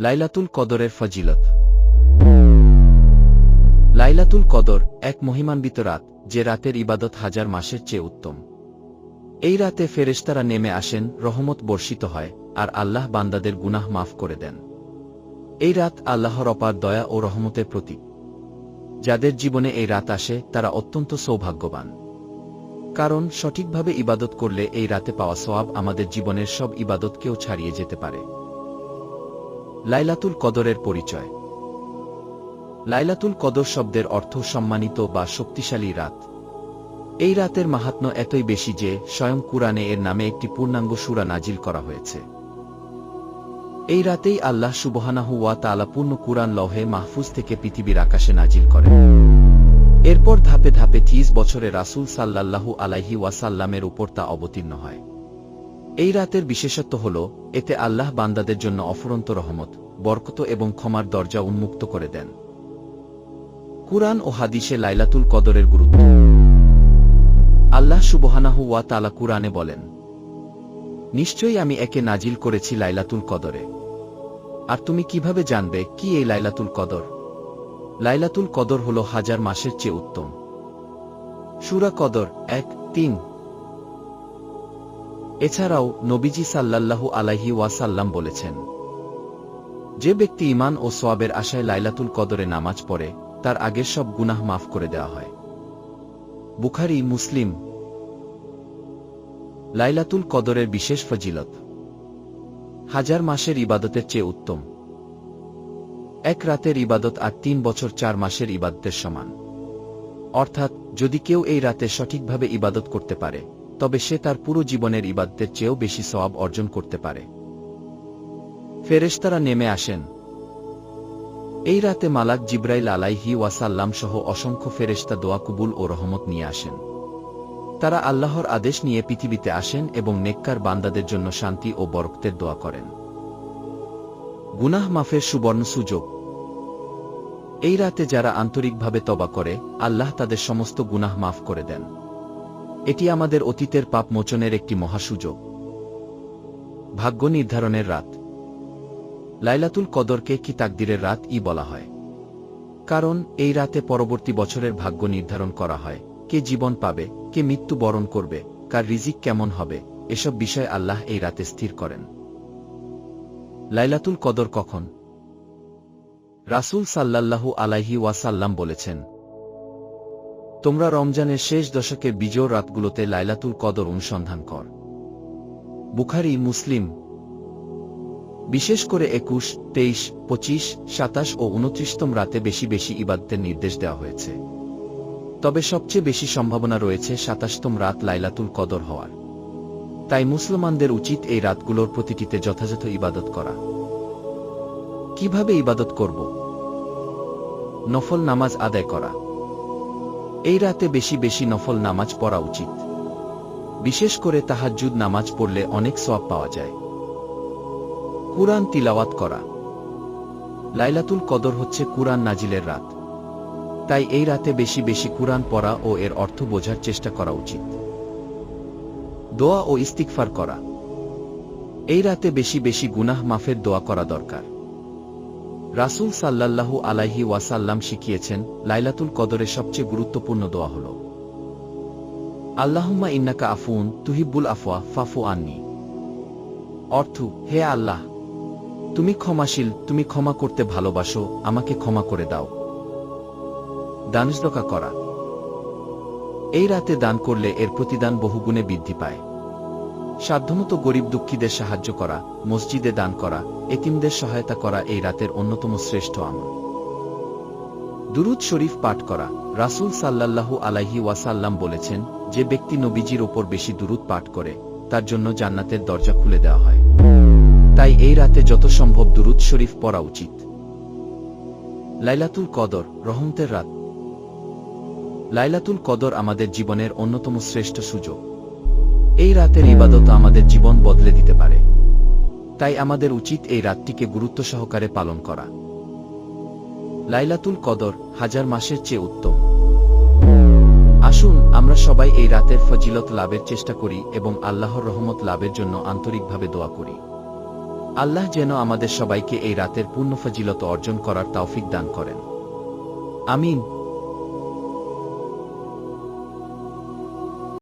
লাইলাতুল কদরের ফজিলত। লাইলাতুল কদর এক মহিমান্বিত রাত, যে রাতের ইবাদত হাজার মাসের চেয়ে উত্তম। এই রাতে ফেরেশতারা নেমে আসেন, রহমত বর্ষিত হয়, আর আল্লাহ বান্দাদের গুনাহ মাফ করে দেন। এই রাত আল্লাহর অপার দয়া ও রহমতের প্রতীক। যাদের জীবনে এই রাত আসে, তারা অত্যন্ত সৌভাগ্যবান। কারণ, সঠিকভাবে ইবাদত করলে এই রাতে পাওয়া সওয়াব আমাদের জীবনের সব ইবাদতকেও ছাড়িয়ে যেতে পারে। লাইলাতুল কদরের পরিচয়। লাইলাতুল কদর শব্দের অর্থ সম্মানিত বা শক্তিশালী রাত। এই রাতের মাহাত্ম্য এতই বেশি যে স্বয়ং কুরআনে এর নামে একটি পূর্ণাঙ্গ সুরা নাজিল করা হয়েছে। এই রাতেই আল্লাহ সুবহানাহু ওয়া তাআলা পূর্ণ কুরআন লহে মাহফুজ থেকে পৃথিবীর আকাশে নাজিল করেন। এরপর ধাপে ধাপে তিরিশ বছরে রাসূল সাল্লাল্লাহু আলাইহি ওয়াসাল্লামের উপর তা অবতীর্ণ হয়। এই রাতের বিশেষত্ব হল, এতে আল্লাহ বান্দাদের জন্য অফুরন্ত রহমত, বরকত এবং ক্ষমার দরজা উন্মুক্ত করে দেন। কুরআন ও হাদিসে লাইলাতুল কদরের গুরুত্ব। আল্লাহ সুবহানাহু ওয়া তাআলা কুরআনে বলেন, নিশ্চয়ই আমি একে নাজিল করেছি লাইলাতুল কদরে। আর তুমি কীভাবে জানবে কি এই লাইলাতুল কদর? লাইলাতুল কদর হল হাজার মাসের চেয়ে উত্তম। সুরা কদর এক, তিন এছাড়াও নবীজি সাল্লাল্লাহু আলাইহি ওয়াসাল্লাম বলেছেন, যে ব্যক্তি ইমান ও সোয়াবের আশায় লাইলাতুল কদরে নামাজ পড়ে, তার আগের সব গুনাহ মাফ করে দেওয়া হয়। বুখারি, মুসলিম। লাইলাতুল কদরের বিশেষ ফজিলত, হাজার মাসের ইবাদতের চেয়ে উত্তম। এক রাতের ইবাদত আর তিন বছর চার মাসের ইবাদতের সমান। অর্থাৎ যদি কেউ এই রাতে সঠিকভাবে ইবাদত করতে পারে তবে সে তার পুরো জীবনের ইবাদতের চেয়েও বেশি সওয়াব অর্জন করতে পারে। ফেরেশতারা নেমে আসেন। এই রাতে মালাক জিব্রাইল আলাইহি ওয়াসাল্লাম সহ অসংখ্য ফেরেশতা দোয়া কুবুল ও রহমত নিয়ে আসেন। তারা আল্লাহর আদেশ নিয়ে পৃথিবীতে আসেন এবং নেককার বান্দাদের জন্য শান্তি ও বরকতের দোয়া করেন। গুনাহ মাফের সুবর্ণ সুযোগ। এই রাতে যারা আন্তরিকভাবে তবা করে, আল্লাহ তাদের সমস্ত গুনাহ মাফ করে দেন। এটি আমাদের অতীতের পাপ মোচনের একটি মহাসুযোগ ভাগ্য নির্ধারণের রাত। লাইলাতুল কদরকে কি তাকদিরের রাত ই বলা হয়? কারণ, এই রাতে পরবর্তী বছরের ভাগ্য নির্ধারণ করা হয়। কে জীবন পাবে, কে মৃত্যু বরণ করবে, কার রিজিক কেমন হবে, এসব বিষয় আল্লাহ এই রাতে স্থির করেন। লাইলাতুল কদর কখন? রাসূল সাল্লাল্লাহু আলাইহি ওয়াসাল্লাম বলেছেন তোমরা রমজানের শেষ দশকের বিজয় রাতগুলোতে লাইলাতুল কদর অনুসন্ধান কর। বুখারি, মুসলিম। বিশেষ করে একুশ, তেইশ, পঁচিশ, সাতাশ ও উনত্রিশতম রাতে বেশি বেশি ইবাদতের নির্দেশ দেওয়া হয়েছে। তবে সবচেয়ে বেশি সম্ভাবনা রয়েছে সাতাশতম রাত লাইলাতুল কদর হওয়ার। তাই মুসলমানদের উচিত এই রাতগুলোর প্রতিটিতে যথাযথ ইবাদত করা। কীভাবে ইবাদত করব? নফল নামাজ আদায় করা। এই রাতে বেশি বেশি নফল নামাজ পড়া উচিত। বিশেষ করে তাহাজ্জুদ নামাজ পড়লে অনেক সওয়াব পাওয়া যায়। কুরআন তিলাওয়াত করা। লাইলাতুল কদর হচ্ছে কুরআন নাজিলের রাত। তাই এই রাতে বেশি বেশি কুরআন পড়া ও এর অর্থ বোঝার চেষ্টা করা উচিত। দোয়া ও ইস্তিকফার করা। এই রাতে বেশি বেশি গুনাহ মাফের দোয়া করা দরকার। রাসূল সাল্লাল্লাহু আলাইহি ওয়াসাল্লাম শিখিয়েছেন, লাইলাতুল কদরের সবচেয়ে গুরুত্বপূর্ণ দোয়া হল, আল্লাহুম্মা ইন্নাকা আফুন তুহিব্বুল আফওয়া ফাফু আননি। অর্থ, হে আল্লাহ, তুমি ক্ষমাশীল, তুমি ক্ষমা করতে ভালোবাসো, আমাকে ক্ষমা করে দাও। দানসদকা করা। এই রাতে দান করলে এর প্রতিদান বহুগুণে বৃদ্ধি পায়। সাধ্যমতো গরিব দুঃখীদের সাহায্য করা, মসজিদে দান করা, এতিমদের সহায়তা করা এই রাতের অন্যতম শ্রেষ্ঠ আমল। দুরুদ শরীফ পাঠ করা, রাসূল সাল্লাল্লাহু আলাইহি ওয়াসাল্লাম বলেছেন, যে ব্যক্তি নবীজির ওপর বেশি দুরুদ পাঠ করে, তার জন্য জান্নাতের দরজা খুলে দেওয়া হয়। তাই এই রাতে যত সম্ভব দুরুদ শরীফ পড়া উচিত। লাইলাতুল কদর, রহমতের রাত। লাইলাতুল কদর আমাদের জীবনের অন্যতম শ্রেষ্ঠ সুযোগ। এই রাতের ইবাদত আমাদের জীবন বদলে দিতে পারে। তাই আমাদের উচিত এই রাতটিকে গুরুত্ব সহকারে পালন করা। লাইলাতুল কদর হাজার মাসের চেয়ে উত্তম। আসুন আমরা সবাই এই রাতের ফজিলত লাভের চেষ্টা করি এবং আল্লাহর রহমত লাভের জন্য আন্তরিকভাবে দোয়া করি। আল্লাহ যেন আমাদের সবাইকে এই রাতের পূর্ণ ফজিলত অর্জন করার তৌফিক দান করেন। আমিন।